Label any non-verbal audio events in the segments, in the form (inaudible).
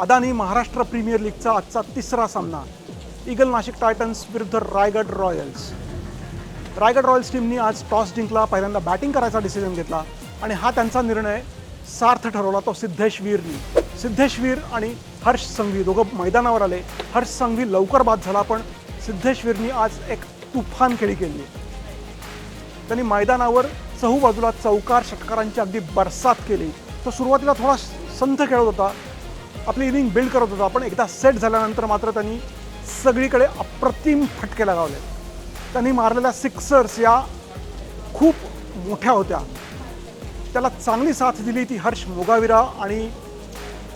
Adani Maharashtra premier लीगचा आजचा तिसरा सामना. ईगल नाशिक टायटन्स विरुद्ध रायगड रॉयल्स. रायगड रॉयल्स टीमनी आज टॉस जिंकला पहिल्यांदा बॅटिंग करायचा डिसिजन घेतला आणि हा त्यांचा निर्णय सार्थ ठरवला तो सिद्धेशवीरनी. सिद्धेशवीर आणि हर्ष संघवी दोघं मैदानावर आले. हर्ष संघवी लवकर बाद झाला पण सिद्धेशवीरनी आज एक तुफान खेळी केली. त्यांनी मैदानावर चहू बाजूला चौकार षटकारांची अगदी बरसात केली. तो सुरुवातीला थोडा संथ खेळत होता आपली इनिंग बिल्ड करत होता. पण एकदा सेट झाल्यानंतर मात्र त्यांनी सगळीकडे अप्रतिम फटके लगावले. त्यांनी मारलेल्या सिक्सर्स या खूप मोठ्या होत्या. त्याला चांगली साथ दिली ती हर्ष मोगाविरा आणि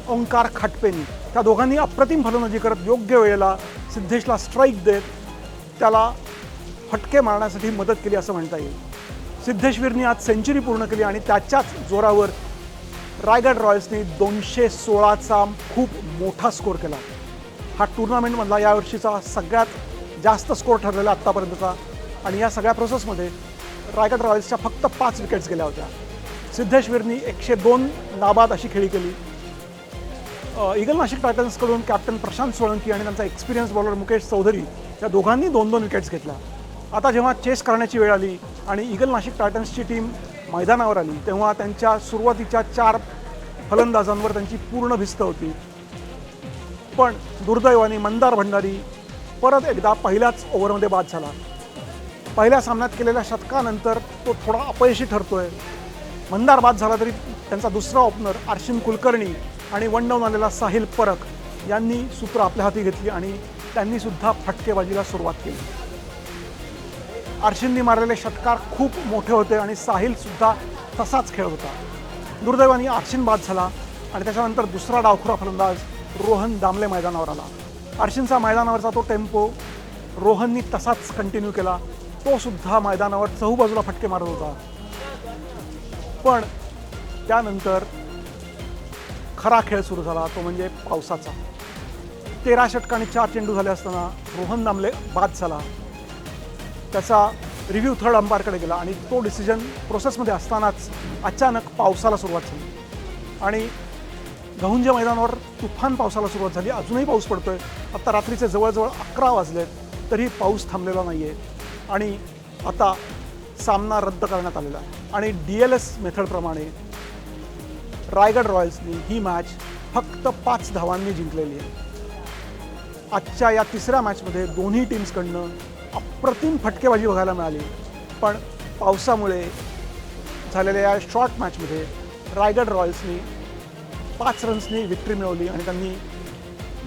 ओंकार खाटपेनी. त्या दोघांनी अप्रतिम फलंदाजी करत योग्य वेळेला सिद्धेशला स्ट्राईक देत त्याला फटके मारण्यासाठी मदत केली असं म्हणता येईल. सिद्धेश्वीरनी आज सेंचुरी पूर्ण केली आणि त्याच्याच जोरावर रायगड रॉयल्सने दोनशे सोळाचा खूप मोठा स्कोर केला. हा टुर्नामेंटमधला यावर्षीचा सगळ्यात जास्त स्कोर ठरलेला आत्तापर्यंतचा आणि या सगळ्या प्रोसेसमध्ये रायगड रॉयल्सच्या फक्त पाच विकेट्स गेल्या होत्या. सिद्धेश्वीरनी एकशे दोन नाबाद अशी खेळी केली. इगल नाशिक टायटन्सकडून कॅप्टन प्रशांत सोळंकी आणि त्यांचा एक्सपिरियन्स बॉलर मुकेश चौधरी या दोघांनी दोन दोन विकेट्स घेतल्या. आता जेव्हा चेस करण्याची वेळ आली आणि ईगल नाशिक टायटन्सची टीम मैदानावर आली तेव्हा त्यांच्या सुरुवातीच्या चार फलंदाजांवर त्यांची पूर्ण भिस्त होती. पण दुर्दैवाने मंदार भंडारी परत एकदा पहिल्याच ओव्हरमध्ये बाद झाला. पहिल्या सामन्यात केलेल्या शतकानंतर तो थोडा अपयशी ठरतोय. मंदार बाद झाला तरी त्यांचा दुसरा ओपनर आर्शिम कुलकर्णी आणि वन डाऊन आलेला साहिल परख यांनी सूत्र आपल्या हाती घेतली आणि त्यांनी सुद्धा फटकेबाजीला सुरुवात केली. आर्शिननी मारलेले षटकार खूप मोठे होते आणि साहिल सुद्धा तसाच खेळ होता. दुर्दैवाने आर्शिन बाद झाला आणि त्याच्यानंतर दुसरा डावखुरा फलंदाज रोहन दामले मैदानावर आला. आर्शिनचा मैदानावरचा तो टेम्पो रोहननी तसाच कंटिन्यू केला. तो सुद्धा मैदानावर चहूबाजूला फटके मारत होता. पण त्यानंतर खरा खेळ सुरू झाला तो म्हणजे पावसाचा. तेरा षटकांनी चार चेंडू झाले असताना रोहन दामले बाद झाला. त्याचा रिव्ह्यू थर्ड अंपायरकडे गेला आणि तो डिसिजन प्रोसेसमध्ये असतानाच अचानक पावसाला सुरुवात झाली. आणि गहुंजे मैदानावर तुफान पावसाला सुरुवात झाली. अजूनही पाऊस पडतोय. आत्ता रात्रीचे जवळजवळ अकरा वाजलेत तरी पाऊस थांबलेला नाही आहे आणि आता सामना रद्द करण्यात आलेला आहे. आणि डी एल एस मेथडप्रमाणे रायगड रॉयल्सनी ही मॅच फक्त पाच धावांनी जिंकलेली आहे. आजच्या या तिसऱ्या मॅचमध्ये दोन्ही टीम्सकडनं अप्रतिम फटकेबाजी बघायला मिळाली. पण पावसामुळे झालेल्या या शॉर्ट मॅचमध्ये रायगड रॉयल्सनी पाच रन्सनी विक्ट्री मिळवली आणि त्यांनी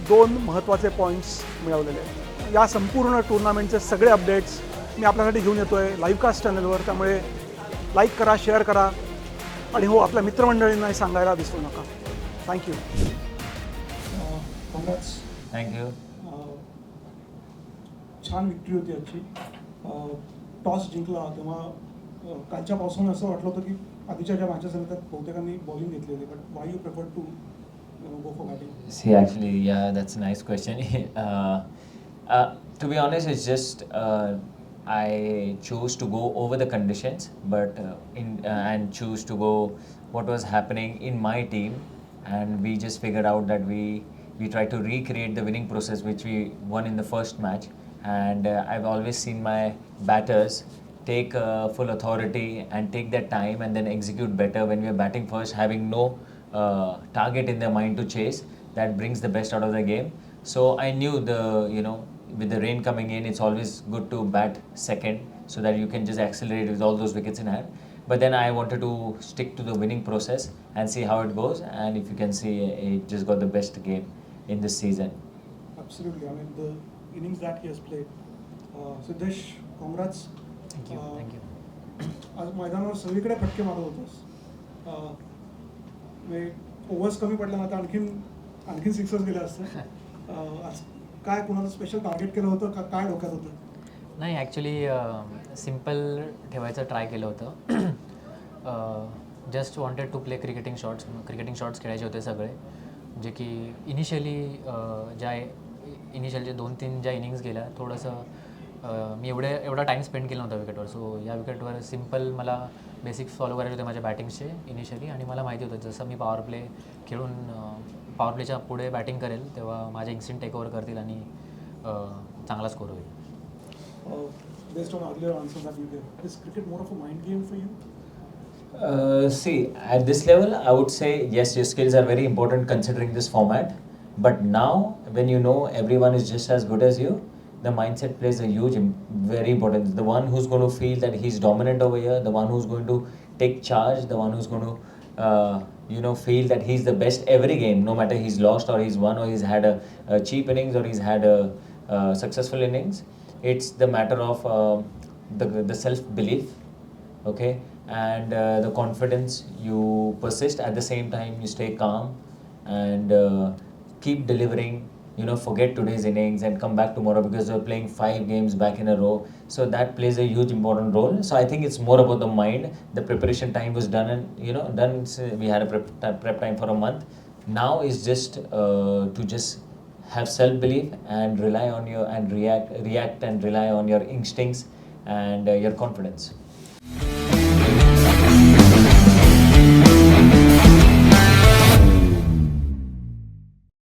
दोन महत्त्वाचे पॉईंट्स मिळवलेले. आहेत या संपूर्ण टुर्नामेंटचे सगळे अपडेट्स मी आपल्यासाठी घेऊन येतो आहे लाईव्हकास्ट चॅनलवर त्यामुळे लाईक करा शेअर करा आणि हो आपल्या मित्रमंडळींनाही सांगायला विसरू नका. Thank you congrats thank you छान विक्ट्री होती आजची टॉस जिंकला तेव्हा अ, कालच्या पावसाने असं वाटलं होतं की आधीच्या ज्या मॅचेस झाल्या त्यात बहुतेकांनी बॉलिंग घेतली होती but why you prefer to go for batting See, actually, yeah, that's a nice question. (laughs) uh, uh, to be honest, it's just uh, I chose to go over the conditions, but uh, in uh, and choose to go what was happening in my team, and we just figured out that we we tried to recreate the winning process which we won in the first match, and uh, I've always seen my batters take uh, full authority and take their time and then execute better when we are batting first, having no uh, target in their mind to chase. That brings the best out of the game. So I knew the you know with the rain coming in, it's always good to bat second so that you can just accelerate with all those wickets in hand. But then I wanted to stick to the winning process and see how it goes. And if you can see, it just got the best game in this season. Absolutely. I mean, the innings that he has played. Uh, Siddesh, congrats. Thank you, Uh, thank you. आज मैदानावर सगळीकडे फटके मारत होतोस अं, म्हणजे overs कमी पडल्या ना आता आणखीन आणखीन सिक्सर्स गेले असते अं, (laughs) आज काय कुणाचं स्पेशल टार्गेट केलं होतं का काय डोक्यात होतं नाही ॲक्च्युली सिंपल ठेवायचं ट्राय केलं होतं just wanted to play cricketing shots cricketing shots खेळायचे होते सगळे जे की इनिशियली ज्या इनिशियल जे दोन तीन ज्या इनिंग्स गेल्या थोडंसं मी एवढे एवढा टाईम स्पेंड केला नव्हता विकेटवर सो या विकेटवर सिंपल मला बेसिक्स फॉलो करायचे होते माझ्या बॅटिंगचे इनिशियली आणि मला माहिती होतं जसं मी पॉवर प्ले खेळून पॉवर प्लेच्या पुढे बॅटिंग करेल तेव्हा माझे इन्स्टिंग टेक ओव्हर करतील आणि चांगला स्कोर होईल. see, at this level, I would say yes, your skills are very important considering this format. But now, when you know everyone is just as good as you, the mindset plays a huge, very important. The one who's going to feel that he's dominant over here, the one who's going to take charge, the one who's going to, uh, you know, feel that he's the best every game, no matter he's lost or he's won or he's had a, a cheap innings or he's had a, uh successful innings. It's the matter of uh, the the self belief okay and uh, the confidence you persist at the same time you stay calm and uh, keep delivering you know forget today's innings and come back tomorrow because you're playing five games back in a row. So that plays a huge important role. So i think it's more about the mind. The preparation time was done and you know done we had a prep, prep time for a month. Now is just uh, to just have self belief and rely on your and react react and rely on your instincts and uh, your confidence